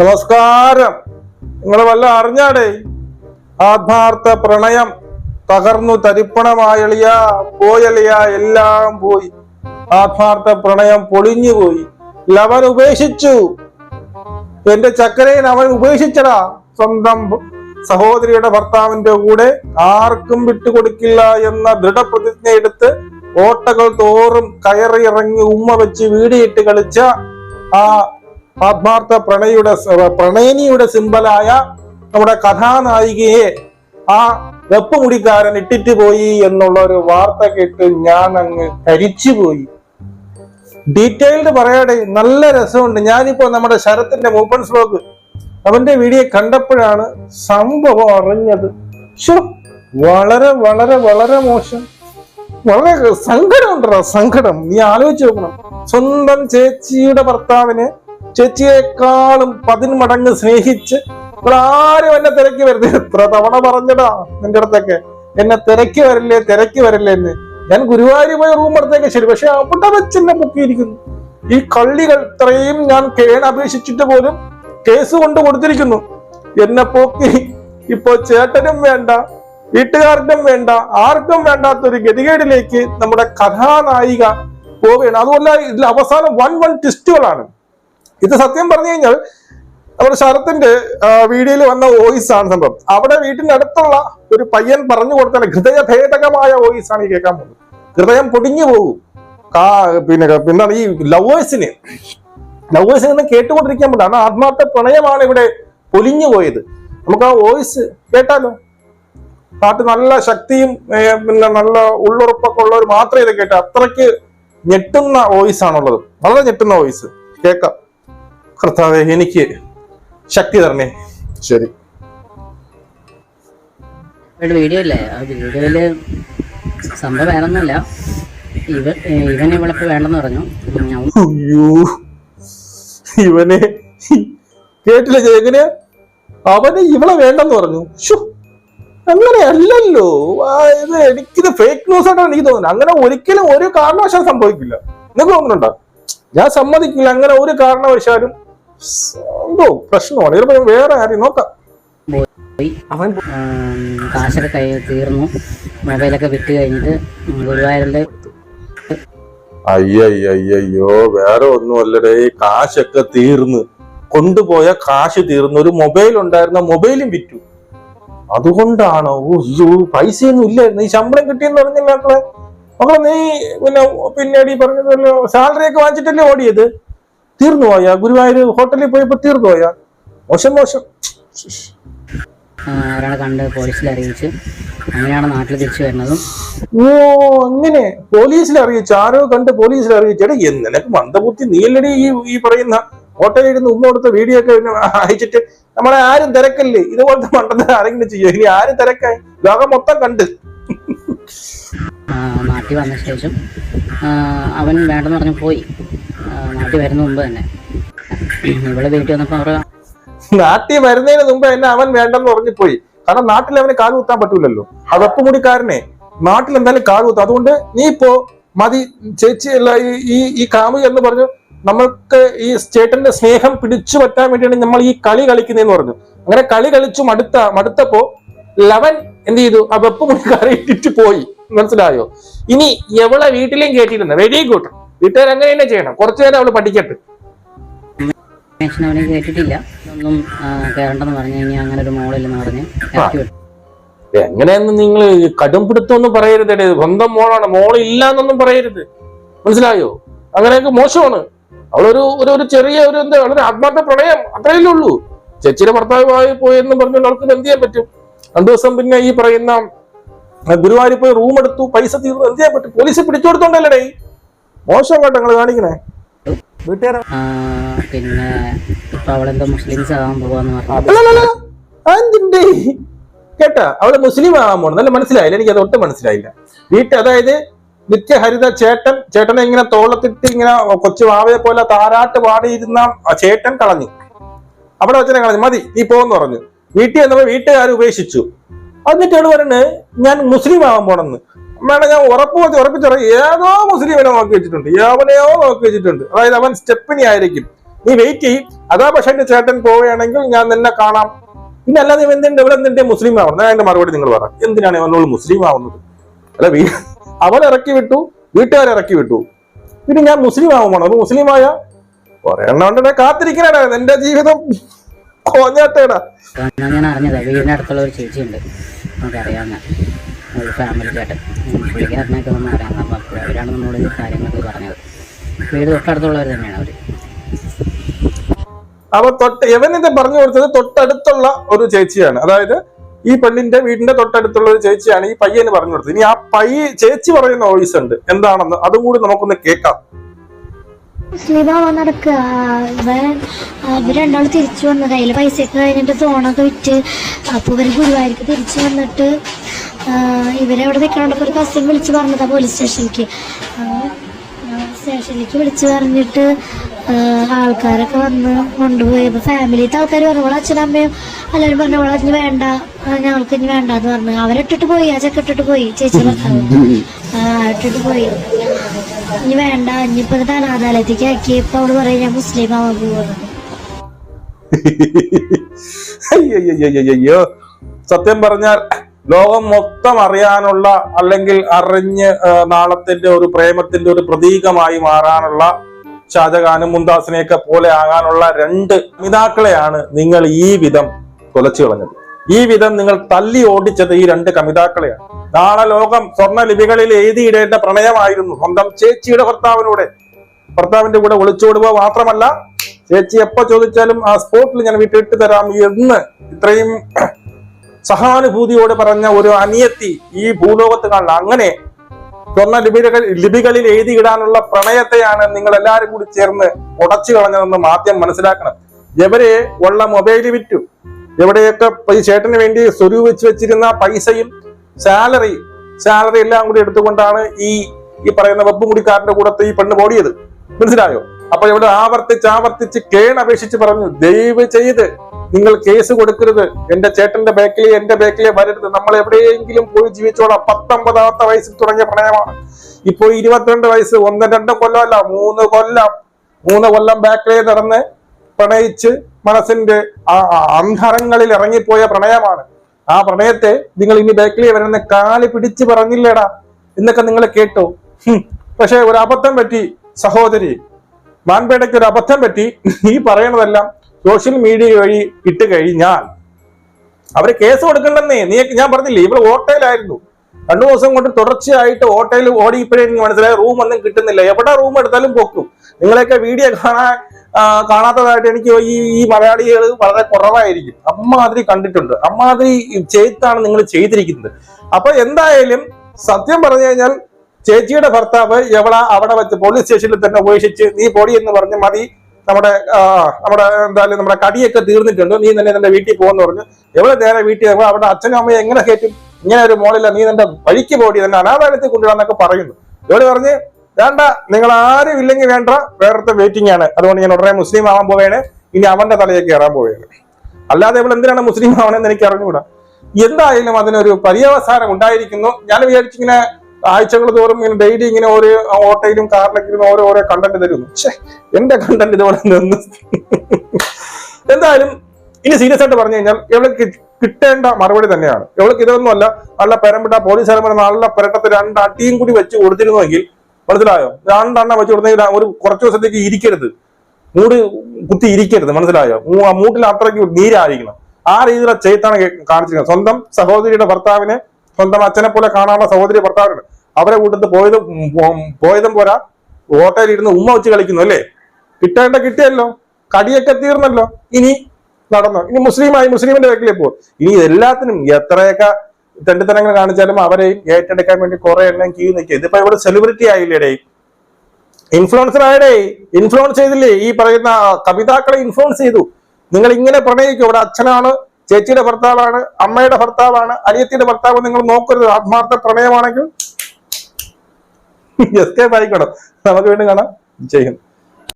നമസ്കാരം. നിങ്ങൾ വല്ല അറിഞ്ഞാടേ? ആത്മാർത്ഥ പ്രണയം തകർന്നു തരിപ്പണമായളിയ പോയളിയ എല്ലാം പോയി. ആത്മാർത്ഥ പ്രണയം പൊളിഞ്ഞു പോയി. ലവൻ ഉപേക്ഷിച്ചു. എന്റെ ചക്കരയിൽ അവൻ ഉപേക്ഷിച്ചടാ. സ്വന്തം സഹോദരിയുടെ ഭർത്താവിന്റെ കൂടെ ആർക്കും വിട്ടുകൊടുക്കില്ല എന്ന ദൃഢപ്രതിജ്ഞ എടുത്ത് ഓട്ടകൾ തോറും കയറി ഇറങ്ങി ഉമ്മ വെച്ച് വീടിയിട്ട് കളിച്ച ആ ആത്മാർത്ഥ പ്രണയുടെ പ്രണയിനിയുടെ സിമ്പലായ നമ്മുടെ കഥാനായികയെ ആ വെപ്പുമുടിക്കാരൻ ഇട്ടിട്ട് പോയി എന്നുള്ള ഒരു വാർത്ത കേട്ട് ഞാൻ അങ്ങ് കരിച്ചുപോയി ഡീറ്റെയിൽഡ് പറയാടെ നല്ല രസമുണ്ട്. ഞാനിപ്പോ നമ്മുടെ ശരത്തിന്റെ മൂപ്പൻസ് ബ്ലോഗ് അവന്റെ വീഡിയോ കണ്ടപ്പോഴാണ് സംഭവം അറിഞ്ഞത്. വളരെ വളരെ വളരെ മോശം. വളരെ സങ്കടം ഉണ്ടോ സങ്കടം. നീ ആലോചിച്ച് നോക്കണം. സ്വന്തം ചേച്ചിയുടെ ഭർത്താവിനെ ചേച്ചിയെക്കാളും പതിന്മടങ്ങ് സ്നേഹിച്ച് ആരും എന്നെ തിരക്കി വരുന്നത് എത്ര തവണ പറഞ്ഞടാ നിന്റെ അടുത്തൊക്കെ. എന്നെ തിരക്കി വരില്ലേ തിരക്കി വരില്ലേ എന്ന്. ഞാൻ ഗുരുവായൂർ പോയ റൂം എടുത്തേക്ക് ശരി. പക്ഷെ അവിടെ വെച്ച് എന്നെ പൊക്കിയിരിക്കുന്നു. ഈ കള്ളികൾ ഇത്രയും ഞാൻ കേൺ അപേക്ഷിച്ചിട്ട് പോലും കേസ് കൊണ്ട് കൊടുത്തിരിക്കുന്നു. എന്നെ പോക്കി ഇപ്പോ ചേട്ടനും വേണ്ട വീട്ടുകാർക്കും വേണ്ട ആർക്കും വേണ്ടാത്ത ഒരു ഗതികേടിലേക്ക് നമ്മുടെ കഥാനായിക പോവുകയാണ്. അതുപോലെ ഇതിൽ അവസാനം വൺ വൺ ട്വിസ്റ്റുകളാണ് ഇത് സത്യം പറഞ്ഞു കഴിഞ്ഞാൽ നമ്മുടെ ശരത്തിന്റെ വീഡിയോയിൽ വന്ന വോയിസ് ആണ് സംഭവം. അവിടെ വീട്ടിന്റെ അടുത്തുള്ള ഒരു പയ്യൻ പറഞ്ഞു കൊടുത്ത ഹൃദയഭേദകമായ വോയിസ് ആണ് ഈ കേൾക്കാൻ പോകുന്നത്. ഹൃദയം പൊടിഞ്ഞു പോകും. കാ പിന്നെ എന്താണ് ഈ ലവേഴ്സിന്. ലവേഴ്സിന് നിന്ന് കേട്ടുകൊണ്ടിരിക്കാൻ പറ്റില്ല. കാരണം ആത്മാർത്ഥ പ്രണയമാണ് ഇവിടെ പൊലിഞ്ഞു പോയത്. നമുക്ക് ആ വോയിസ് കേട്ടാലോ? പാട്ട് നല്ല ശക്തിയും പിന്നെ നല്ല ഉള്ളുറപ്പൊക്കെ ഉള്ളവർ മാത്രമേ ഇത് കേട്ട. അത്രയ്ക്ക് ഞെട്ടുന്ന വോയിസ് ആണുള്ളത് വളരെ ഞെട്ടുന്ന വോയിസ്. കേക്കാം കർത്താവെ എനിക്ക് ശക്തി തരണേ. ശരി. വീഡിയോ ഇല്ലേ ആ വീഡിയോയിൽ സംഭവം വേറൊന്നുമില്ല. ഇവ ഇവൻ ഇവളിപ്പോ വേണ്ടെന്ന് പറഞ്ഞു. ഞാൻ അയ്യോ ഇവനെ. കേട്ടില്ല ജയകന് അവന് ഇവളെ വേണ്ടെന്ന് പറഞ്ഞു. അങ്ങനെ അല്ലല്ലോ ആ, ഇത് എനിക്കിത് ഫേക്ക് ന്യൂസ് ആയിട്ടാണ് എനിക്ക് തോന്നുന്നത്. അങ്ങനെ ഒരിക്കലും ഒരു കാരണവശാലും സംഭവിക്കില്ല. നിങ്ങൾക്ക് തോന്നുന്നുണ്ടോ? ഞാൻ സമ്മതിക്കില്ല. അങ്ങനെ ഒരു കാരണവശാലും എന്തോ പ്രശ്നമാണ്. ചിലപ്പോ വേറെ ആരെയും നോക്കാം. പോയി. അവൻ കാശൊക്കെ കൈ തീർന്നു. മൊബൈലൊക്കെ വിട്ട് കഴിഞ്ഞിട്ട് ഗുരുവായൂരിൽ അയ്യയ്യോ വേറെ ഒന്നുമല്ലടേ. കാശൊക്കെ തീർന്ന്. കൊണ്ടുപോയ കാശ് തീർന്ന്. ഒരു മൊബൈൽ ഉണ്ടായിരുന്ന മൊബൈലും വിറ്റു. അതുകൊണ്ടാണോ? അയ്യോ പൈസയൊന്നും ഇല്ലായിരുന്നു. ഈ ശമ്പളം കിട്ടിയെന്ന് പറഞ്ഞില്ല മക്കളെ? മക്കളെ നീ പിന്നെ പിന്നീട് ഈ പറഞ്ഞതല്ലോ സാലറി ഒക്കെ വാങ്ങിച്ചിട്ടല്ലേ ഓടിയത്? തീർന്നു പോയാ? ഗുരുവായൂർ ഹോട്ടലിൽ പോയപ്പോ തീർന്നു പോയാ? മോശം മോശം. ഒരാളെ കണ്ട് പോലീസിൽ അറിയിച്ചു അങ്ങനെയാണ് നാട്ടിൽ തിരിച്ചു വരുന്നതും. ഓ അങ്ങനെ. പോലീസിൽ അറിയിച്ചു ആരോ കണ്ട് പോലീസിൽ അറിയിച്ചു. എടാ നിനക്ക് മന്ദബുദ്ധി നീലടി ഈ ഈ പറയുന്ന ഹോട്ടലിൽ ഇരുന്ന് ഉമ്മ കൊടുത്ത വീഡിയോ ഒക്കെ അയച്ചിട്ട് നമ്മളെ ആരും തിരക്കല്ലേ? ഇതുപോലത്തെ മണ്ടത്തിൽ ആരെങ്കിലും ചെയ്യോ? ഇനി ആരും തിരക്കായി. ലോകം മൊത്തം കണ്ട്. നാട്ടിൽ വന്ന ശേഷം അവൻ വേണ്ടെന്ന് പറഞ്ഞു പോയി. ആ, നാട്ടിൽ വരുന്ന മുമ്പ് തന്നെ. ഇവിടെ വീട്ടിൽ വന്നപ്പോ അവർ നാട്ടിൽ വരുന്നതിന് മുമ്പ് എന്നെ അവൻ വേണ്ടെന്ന് പറഞ്ഞു പോയി കാരണം നാട്ടിൽ അവന് കാൽ കുത്താൻ പറ്റൂലല്ലോ. ആ വെപ്പുമുടിക്കാരനെ നാട്ടിൽ എന്തായാലും കാൽ കുത്തും. അതുകൊണ്ട് നീ ഇപ്പോ മതി ചേച്ചി അല്ല ഈ- ഈ കാമു എന്ന് പറഞ്ഞു നമ്മൾക്ക് ഈ ചേട്ടന്റെ സ്നേഹം പിടിച്ചു പറ്റാൻ വേണ്ടിയാണ് നമ്മൾ ഈ കളി കളിക്കുന്നതെന്ന് പറഞ്ഞു. അങ്ങനെ കളി കളിച്ചു മടുത്ത മടുത്തപ്പോ ലവൻ എന്ത് ചെയ്തു? ആ വെപ്പ് മുടിക്കാരെ ഇട്ടിട്ട് പോയി. മനസ്സിലായോ? ഇനി എവളെ വീട്ടിലേയും കേട്ടിരുന്നു വെരി ഗുഡ് വീട്ടുകാർ അങ്ങനെ തന്നെ ചെയ്യണം. കുറച്ചു നേരം അവൾ പഠിക്കട്ടെ. അവനെ കേട്ടിട്ടില്ല. ഒന്നും പറഞ്ഞു കഴിഞ്ഞാൽ അങ്ങനെ ഒരു മോളില്ലെന്ന് പറഞ്ഞ് എങ്ങനെയെന്ന് നിങ്ങൾ കടുംപിടുത്തമൊന്നും പറയരുത് സ്വന്തം മോളാണ്. മോൾ ഇല്ല എന്നൊന്നും പറയരുത്. മനസ്സിലായോ? അങ്ങനെയൊക്കെ മോശമാണ്. അവളൊരു ഒരു ഒരു ചെറിയ ഒരു എന്താ വളരെ ആത്മാർത്ഥ പ്രണയം അത്രയല്ലേ ഉള്ളൂ. ചേച്ചിയുടെ ഭർത്താവുമായി പോയെന്ന് പറഞ്ഞുകൊണ്ട് അവൾക്ക് എന്ത് ചെയ്യാൻ പറ്റും? രണ്ടു ദിവസം പിന്നെ ഈ പറയുന്ന ഗുരുവായൂർ പോയി റൂം എടുത്തു പൈസ തീർന്നു എന്ത് ചെയ്യാൻ പറ്റും? പോലീസ് പിടിച്ചു കൊടുത്തോണ്ടല്ലേ മോശം ഘട്ടങ്ങൾ കാണിക്കണേ. വീട്ടുകാരെ? പിന്നെ ഇപ്പൊ അവളെന്തോ മുസ്ലിംസ് ആവാൻ പോവാന്ന് പറഞ്ഞു. കേട്ടാ അവൾ മുസ്ലിം ആവാൻ പോണം നല്ല മനസ്സിലായില്ല. എനിക്ക് അത് ഒട്ടും മനസ്സിലായില്ല. വീട്ടിൽ അതായത് നിത്യഹരിത ചേട്ടൻ ചേട്ടനെ ഇങ്ങനെ തോളത്തിട്ട് ഇങ്ങനെ കൊച്ചു വാവയെ പോലെ താരാട്ട് പാടിയിരുന്ന ആ ചേട്ടൻ കളഞ്ഞു. അവിടെ വെച്ചനെ കളഞ്ഞു. മതി നീ പോന്ന് പറഞ്ഞു. വീട്ടിൽ വന്നപ്പോ വീട്ടുകാർ ഉപേക്ഷിച്ചു. എന്നിട്ട് അവൾ പറയുന്നത് ഞാൻ മുസ്ലിം ആവാൻ പോണെന്ന്. വേണം ഞാൻ ഉറപ്പ് വെച്ച് ഉറപ്പിച്ചറിയാം ഏതോ മുസ്ലിമിനെ നോക്കി വെച്ചിട്ടുണ്ട് യവനെയോ നോക്കി വെച്ചിട്ടുണ്ട്. അതായത് അവൻ സ്റ്റെപ്പിനി ആയിരിക്കും. നീ വെയിറ്റ് ചെയ്യും. അതാ പക്ഷെ എന്റെ ചേട്ടൻ പോവുകയാണെങ്കിൽ ഞാൻ നിന്നെ കാണാം. പിന്നെ അല്ലാതെ ഇവൻ എന്തുണ്ട്? ഇവിടെ എന്തിന്റെ മുസ്ലിം ആവുന്നത് അതിന്റെ മറുപടി നിങ്ങൾ പറ. എന്തിനാണ് അവനോട് മുസ്ലിം ആവുന്നത്? അല്ല വീ അവൻ ഇറക്കി വിട്ടു വീട്ടുകാർ ഇറക്കി വിട്ടു. പിന്നെ ഞാൻ മുസ്ലിം ആവുമാണ്? അപ്പൊ മുസ്ലിം ആയ? എണ്ണ എണ്ണം ഉണ്ടെ കാത്തിരിക്കണേടാ എന്റെ ജീവിതം. കോഞ്ഞാട്ടേടാ. ഞാൻ അറിഞ്ഞതാ വീടിന്റെ അടുത്തുള്ള ഒരു ചേച്ചിയുണ്ട്. നമുക്കറിയാവുന്ന ഒരു ഫാമിലി ചേട്ടൻ പുള്ളിക്കാരനൊക്കെ വന്ന് അറിയാം അപ്പോൾ അവരാണ് നമ്മളോട് ഈ കാര്യങ്ങളൊക്കെ പറഞ്ഞത്. വീട് തൊട്ടടുത്തുള്ളവർ തന്നെയാണ് അവർ അപ്പൊ തൊട്ട് ഇവൻ ഇത് പറഞ്ഞു കൊടുത്തത് തൊട്ടടുത്തുള്ള ഒരു ചേച്ചിയാണ്. അതായത് ഈ പെണ്ണിന്റെ വീടിന്റെ തൊട്ടടുത്തുള്ള ഒരു ചേച്ചിയാണ് ഈ പയ്യന് പറഞ്ഞു കൊടുത്തത്. ഇനി ആ പയ്യ ചേച്ചി പറയുന്ന വോയിസ് ഉണ്ട്. എന്താണെന്ന് അതും കൂടി നമുക്കൊന്ന് കേൾക്കാം. മുസ്ലിമാവാൻ നടക്കുക. ഇവൻ ഇവർ രണ്ടാൾ തിരിച്ചു വന്നു കയ്യിൽ പൈസയൊക്കെ കഴിഞ്ഞിട്ട് ഫോണൊക്കെ വിറ്റ് അപ്പോൾ ഇവർ ഗുരുവായൂർക്ക് തിരിച്ചു വന്നിട്ട് ആ, അവിടെ നിൽക്കണോണ്ടപ്പോൾ ഒരു കസിൻ വിളിച്ച് പറഞ്ഞതാ പോലീസ് സ്റ്റേഷനിലേക്ക് സ്റ്റേഷനിലേക്ക് വിളിച്ച് പറഞ്ഞിട്ട് ആൾക്കാരൊക്കെ വന്ന് കൊണ്ടുപോയി അപ്പോൾ ഫാമിലിത്തെ ആൾക്കാർ പറഞ്ഞു അവളെ അച്ഛനമ്മയും എല്ലാവരും പറഞ്ഞു അവളെ ഇനി വേണ്ട ഞങ്ങൾക്ക് ഇനി വേണ്ട എന്ന് പറഞ്ഞു. അവരിട്ടിട്ട് പോയി ആ ചെക്ക ഇട്ടിട്ട് പോയി ചേച്ചി ഭർത്താവ്. ഇട്ടിട്ട് പോയി. ഇനി വേണ്ട ഇനിയിപ്പോ ഇത് അനാഥാലയത്തേക്ക് ആക്കി ഇപ്പൊ അവൾ പറയും ഞാൻ മുസ്ലിം ആവാൻ പോവാണ് അയ്യോ സത്യം പറഞ്ഞാൽ ലോകം മൊത്തം അറിയാനുള്ള അല്ലെങ്കിൽ അറിഞ്ഞ് നാളത്തിന്റെ ഒരു പ്രേമത്തിന്റെ ഒരു പ്രതീകമായി മാറാനുള്ള ഷാജഹാനും മുംതാസിനെയൊക്കെ പോലെ ആകാനുള്ള രണ്ട് കമിതാക്കളെയാണ് നിങ്ങൾ ഈ വിധം കൊലച്ചു കളഞ്ഞത്. ഈ വിധം നിങ്ങൾ തല്ലി ഓടിച്ചത് ഈ രണ്ട് കമിതാക്കളെയാണ്. നാളെ ലോകം സ്വർണ ലിപികളിൽ എഴുതിയിടേണ്ട പ്രണയമായിരുന്നു. സ്വന്തം ചേച്ചിയുടെ ഭർത്താവിനൂടെ. ഭർത്താവിന്റെ കൂടെ ഒളിച്ചോടുക മാത്രമല്ല ചേച്ചി എപ്പോ ചോദിച്ചാലും ആ സ്പോട്ടിൽ ഞാൻ വീട്ടിട്ട് തരാം എന്ന് ഇത്രയും സഹാനുഭൂതിയോട് പറഞ്ഞ ഒരു അനിയത്തി ഈ ഭൂലോകത്ത് കാണില്ല അങ്ങനെ സ്വർണ ലിപികൾ ലിപികളിൽ എഴുതിയിടാനുള്ള പ്രണയത്തെയാണ് നിങ്ങൾ എല്ലാവരും കൂടി ചേർന്ന് ഉടച്ചു കളഞ്ഞതെന്ന് മാധ്യം മനസ്സിലാക്കണം. എവരെ ഉള്ള മൊബൈൽ വിറ്റു. എവിടെയൊക്കെ ഈ ചേട്ടന് വേണ്ടി സ്വരൂപിച്ച് വെച്ചിരുന്ന പൈസയും സാലറി സാലറി എല്ലാം കൂടി എടുത്തുകൊണ്ടാണ് ഈ ഈ പറയുന്ന വെപ്പുമുടിക്കാരന്റെ കൂടത്തെ ഈ പെണ്ണ് ഓടിയത്. മനസ്സിലായോ? അപ്പൊ ഇവിടെ ആവർത്തിച്ച് ആവർത്തിച്ച് കേണപേക്ഷിച്ച് പറഞ്ഞു ദയവ് ചെയ്ത് നിങ്ങൾ കേസ് കൊടുക്കരുത്. എന്റെ ചേട്ടന്റെ ബാക്കിലെ എന്റെ ബാക്കിലെ വരരുത്. നമ്മൾ എവിടെയെങ്കിലും പോയി ജീവിച്ചോളാം. പത്തൊമ്പതാമത്തെ വയസ്സിൽ തുടങ്ങിയ പ്രണയമാണ്. ഇപ്പോൾ ഇരുപത്തിരണ്ട് വയസ്സ്. ഒന്ന് രണ്ടും കൊല്ലമല്ല. മൂന്ന് കൊല്ലം. മൂന്ന് കൊല്ലം ബാക്കിലേ നടന്ന് പ്രണയിച്ച് മനസ്സിന്റെ അന്ധരങ്ങളിൽ ഇറങ്ങിപ്പോയ പ്രണയമാണ്. ആ പ്രണയത്തെ നിങ്ങൾ ഇനി ബാക്കിലേ വരുന്ന കാൽ പിടിച്ച് പറഞ്ഞില്ലേടാ. എന്നൊക്കെ നിങ്ങൾ കേട്ടോ. പക്ഷെ ഒരു അബദ്ധം പറ്റി സഹോദരി. മാൻപേടയ്ക്ക് ഒരു അബദ്ധം പറ്റി. ഈ പറയണതെല്ലാം സോഷ്യൽ മീഡിയ വഴി ഇട്ട് കഴിഞ്ഞാൽ അവരെ കേസ് കൊടുക്കണ്ടെന്നേ. നീ ഞാൻ പറഞ്ഞില്ലേ ഇവിടെ ഓട്ടയിലായിരുന്നു രണ്ടു ദിവസം കൊണ്ട് തുടർച്ചയായിട്ട് ഓട്ടയിൽ ഓടിയപ്പോഴേ എനിക്ക് മനസ്സിലായ റൂം ഒന്നും കിട്ടുന്നില്ല. എവിടെ റൂം എടുത്താലും പൊക്കും. നിങ്ങളെയൊക്കെ വീഡിയോ കാണാൻ കാണാത്തതായിട്ട് എനിക്ക് ഈ ഈ മലയാളികൾ വളരെ കുറവായിരിക്കും. അമ്മാതിരി കണ്ടിട്ടുണ്ട്. അമ്മാതിരി ചെയ്താണ് നിങ്ങൾ ചെയ്തിരിക്കുന്നത്. അപ്പൊ എന്തായാലും സത്യം പറഞ്ഞു കഴിഞ്ഞാൽ ചേച്ചിയുടെ ഭർത്താവ് എവിടെ അവിടെ വെച്ച് പോലീസ് സ്റ്റേഷനിൽ തന്നെ ഉപേക്ഷിച്ച് നീ പൊടി എന്ന് പറഞ്ഞ് മതി. നമ്മുടെ നമ്മുടെ എന്തായാലും നമ്മുടെ കടിയൊക്കെ തീർന്നിട്ടുണ്ട്. നീ തന്നെ നിന്റെ വീട്ടിൽ പോകുന്നു പറഞ്ഞു. എവിടെ നേരെ വീട്ടിൽ അവിടെ അച്ഛനും അമ്മയും എങ്ങനെ കയറ്റും? ഇങ്ങനെ ഒരു മോളില്ല. നീ നിന്റെ വഴിക്ക് പോടി തന്നെ അനാഥാലയത്തിൽ കൊണ്ടുവരാന്നൊക്കെ പറയുന്നു. ഇവിടെ പറഞ്ഞ് വേണ്ട നിങ്ങൾ ആരും ഇല്ലെങ്കിൽ വേണ്ട. വേറത്തെ വെയിറ്റിംഗ് ആണ്. അതുകൊണ്ട് ഞാൻ ഉടനെ മുസ്ലിം ആവാൻ പോവേണ്. ഇനി അവന്റെ തലയിൽ കയറാൻ പോവുകയാണ് അല്ലാതെ ഇവൾ എന്തിനാണ് മുസ്ലിം ആവണമെന്ന് എനിക്ക് അറിഞ്ഞുകൂടാ എന്തായാലും അതിനൊരു പര്യവസാനം ഉണ്ടായിരിക്കുന്നു. ഞാൻ വിചാരിച്ചിങ്ങനെ ആഴ്ചകൾ തോറും ഇങ്ങനെ ഡെയിലി ഇങ്ങനെ ഓരോ ഓട്ടയിലും കാറിലൊക്കെ ഇരുന്ന് ഓരോ ഓരോ കണ്ടന്റ് തരുന്നു. പക്ഷേ എന്റെ കണ്ടന്റ് ഇതുപോലെ നിന്ന്. എന്തായാലും ഇനി സീരിയസ് ആയിട്ട് പറഞ്ഞു കഴിഞ്ഞാൽ ഇവൾക്ക് കിട്ടേണ്ട മറുപടി തന്നെയാണ്. ഇവൾക്ക് ഇതൊന്നുമല്ല നല്ല പെരമ്പിട്ട പോലീസുകാരന്മാർ നല്ല പെരട്ടത്ത് രണ്ട് അട്ടിയും കൂടി വെച്ച് കൊടുത്തിരുന്നുവെങ്കിൽ മനസ്സിലായോ? രണ്ടെണ്ണം വെച്ച് കൊടുത്തെങ്കിൽ ഒരു കുറച്ച് ദിവസത്തേക്ക് ഇരിക്കരുത്. മൂട് കുത്തി ഇരിക്കരുത് മനസ്സിലായോ? മൂട്ടിൽ അത്രയ്ക്ക് നീരായിരിക്കണം. ആ രീതിയിലുള്ള ചെയ്ത്താണ് കേ- കാണിച്ചിരിക്കുന്നത്. സ്വന്തം സഹോദരിയുടെ ഭർത്താവിനെ സ്വന്തം അച്ഛനെ പോലെ കാണാനുള്ള സഹോദരി ഭർത്താവിനുണ്ട് അവരെ കൂട്ടത്ത് പോയതും പോയതും പോരാ. ഓട്ടയിലിരുന്ന് ഉമ്മ വെച്ച് കളിക്കുന്നു അല്ലേ? കിട്ടേണ്ട കിട്ടിയല്ലോ. കടിയൊക്കെ തീർന്നല്ലോ. ഇനി നടന്നോ. ഇനി മുസ്ലിമായി മുസ്ലിമിന്റെ വീട്ടിലെ പോകും. ഇനി എല്ലാത്തിനും എത്രയൊക്കെ തെണ്ടിത്തനങ്ങൾ കാണിച്ചാലും അവരെയും ഏറ്റെടുക്കാൻ വേണ്ടി കുറെ എണ്ണം ക്യൂ നിൽക്കുക ഇതിപ്പോ ഇവിടെ സെലിബ്രിറ്റി ആയില്ലേ ഇൻഫ്ലുവൻസർ ആയടേ. ഇൻഫ്ലുവൻസ് ചെയ്തില്ലേ? ഈ പറയുന്ന കവിതാക്കളെ ഇൻഫ്ലുവൻസ് ചെയ്തു. നിങ്ങൾ ഇങ്ങനെ പ്രണയിക്കും. ഇവിടെ അച്ഛനാണ് ചേച്ചിയുടെ ഭർത്താവാണ് അമ്മയുടെ ഭർത്താവാണ് അനിയത്തിന്റെ ഭർത്താവ് നിങ്ങൾ നോക്കരുത്. ആത്മാർത്ഥ പ്രണയമാണെങ്കിൽ എസ്കേപ്പ് ആയിക്കോണം നമുക്ക് വീണ്ടും കാണാം. ഹിന്ദ്.